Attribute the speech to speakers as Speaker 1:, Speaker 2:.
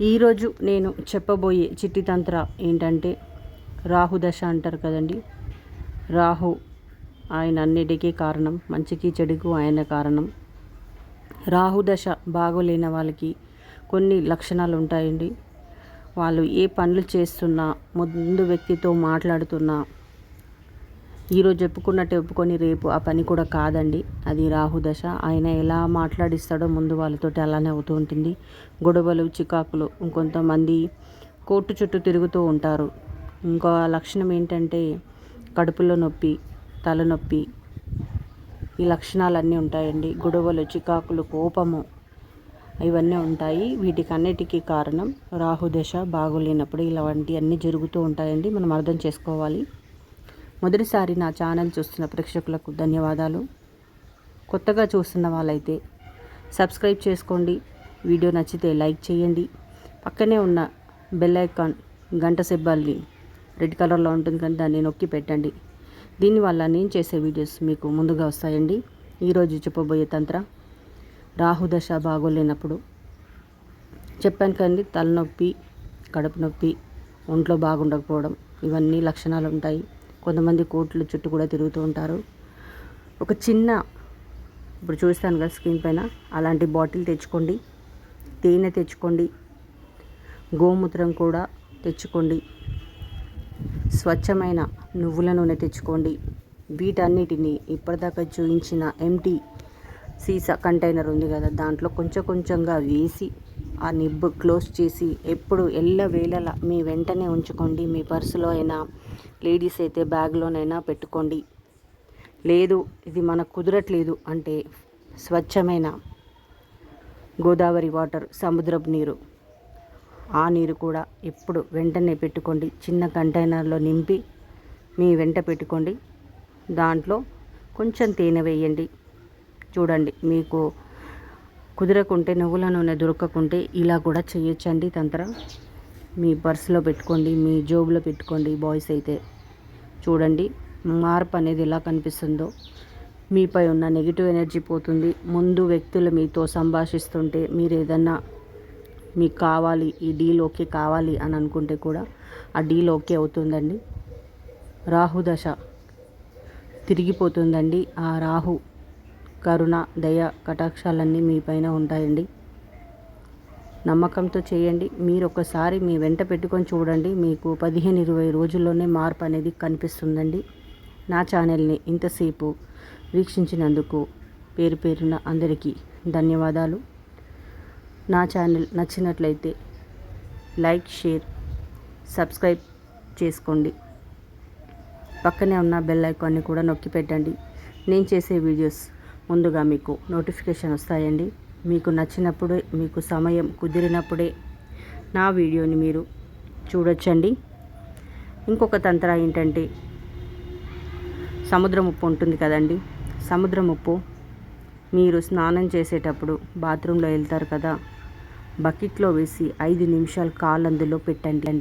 Speaker 1: ఈరోజు నేను చెప్పబోయే చిట్టి తంత్ర ఏంటంటే రాహు దశ అంటారు కదండి. రాహు ఆయన అన్నిటికీ కారణం మంచికి చెడుకు ఆయన కారణం. రాహు దశ బాగోలేని వాళ్ళకి కొన్ని లక్షణాలు ఉంటాయండి. వాళ్ళు ఏ పనులు చేస్తున్నా ముందు వ్యక్తితో మాట్లాడుతున్నా ఈరోజు చెప్పుకున్నట్టు ఒప్పుకొని రేపు ఆ పని కూడా కాదండి. అది రాహుదశ ఆయన ఎలా మాట్లాడిస్తాడో ముందు వాళ్ళతోటి అలానే అవుతూ ఉంటుంది. గొడవలు చికాకులు ఇంకొంతమంది కోర్టు చుట్టూ తిరుగుతూ ఉంటారు. ఇంకో లక్షణం ఏంటంటే కడుపులో నొప్పి తలనొప్పి ఈ లక్షణాలన్నీ ఉంటాయండి. గొడవలు చికాకులు కోపము ఇవన్నీ ఉంటాయి. వీటికి అన్నిటికీ కారణం రాహుదశ బాగోలేనప్పుడు ఇలాంటివన్నీ జరుగుతూ ఉంటాయండి. మనం అర్థం చేసుకోవాలి. మొదటిసారి నా ఛానల్ చూస్తున్న ప్రేక్షకులకు ధన్యవాదాలు. కొత్తగా చూస్తున్న వాళ్ళైతే సబ్స్క్రైబ్ చేసుకోండి. వీడియో నచ్చితే లైక్ చేయండి. పక్కనే ఉన్న బెల్ ఐకాన్ గంట సిబ్బంది రెడ్ కలర్లో ఉంటుంది కానీ దాన్ని నొక్కి పెట్టండి. దీనివల్ల నేను చేసే వీడియోస్ మీకు ముందుగా వస్తాయండి. ఈరోజు చెప్పబోయే తంత్ర రాహుదశ బాగోలేనప్పుడు. చెప్పాను కదండి తలనొప్పి కడుపు నొప్పి ఒంట్లో బాగుండకపోవడం ఇవన్నీ లక్షణాలు ఉంటాయి. కొంతమంది కోట్ల చుట్టూ కూడా తిరుగుతూ ఉంటారు. ఒక చిన్న ఇప్పుడు చూస్తాను కదా స్క్రీన్ పైన అలాంటి బాటిల్ తెచ్చుకోండి. తేనె తెచ్చుకోండి. గోమూత్రం కూడా తెచ్చుకోండి. స్వచ్ఛమైన నువ్వుల నూనె తెచ్చుకోండి. వీటన్నిటిని ఇప్పటిదాకా చూపించిన ఎంటీ సీసా కంటైనర్ ఉంది కదా దాంట్లో కొంచెం కొంచెంగా వేసి ఆ నిబ్బు క్లోజ్ చేసి ఎప్పుడు ఎల్ల వేళలా మీ వెంటనే ఉంచుకోండి. మీ పర్సులో అయినా లేడీస్ అయితే బ్యాగ్లోనైనా పెట్టుకోండి. లేదు ఇది మనకు కుదరట్లేదు అంటే స్వచ్ఛమైన గోదావరి వాటర్ సముద్రపు నీరు. ఆ నీరు కూడా ఎప్పుడు వెంటనే పెట్టుకోండి. చిన్న కంటైనర్లో నింపి మీ వెంట పెట్టుకోండి. దాంట్లో కొంచెం తేనె వేయండి. చూడండి మీకు కుదరకుంటే నువ్వుల నూనె దొరకకుంటే ఇలా కూడా చేయొచ్చండి తంత్రం. మీ పర్సులో పెట్టుకోండి మీ జోబులో పెట్టుకోండి బాయ్స్ అయితే. చూడండి మార్పు అనేది ఎలా కనిపిస్తుందో. మీపై ఉన్న నెగిటివ్ ఎనర్జీ పోతుంది. ముందు వ్యక్తులు మీతో సంభాషిస్తుంటే మీరు ఏదన్నా మీకు కావాలి ఈ డీల్ ఓకే కావాలి అని అనుకుంటే కూడా ఆ డీల్ ఓకే అవుతుందండి. రాహు దశ తిరిగిపోతుందండి. ఆ రాహు కరుణ దయ కటాక్షాలన్నీ మీ పైన ఉంటాయండి. నమ్మకంతో చేయండి. మీరు ఒకసారి మీ వెంట పెట్టుకొని చూడండి. మీకు పదిహేను ఇరవై రోజుల్లోనే మార్పు అనేది కనిపిస్తుందండి. నా ఛానల్ని ఇంతసేపు వీక్షించినందుకు పేరు పేరున అందరికీ ధన్యవాదాలు. నా ఛానల్ నచ్చినట్లయితే లైక్ షేర్ సబ్స్క్రైబ్ చేసుకోండి. పక్కనే ఉన్న బెల్ ఐకాన్ని కూడా నొక్కి పెట్టండి నేను చేసే వీడియోస్ ముందుగా మీకు నోటిఫికేషన్ వస్తాయండి. మీకు నచ్చినప్పుడే మీకు సమయం కుదిరినప్పుడే నా వీడియోని మీరు చూడొచ్చండి. ఇంకొక తంత్ర ఏంటంటే సముద్రం ఉప్పు ఉంటుంది కదండి. సముద్రం ఉప్పు మీరు స్నానం చేసేటప్పుడు బాత్రూంలో వెళ్తారు కదా. బకెట్లో వేసి ఐదు నిమిషాలు కాళ్ళు అందులో పెట్టండి.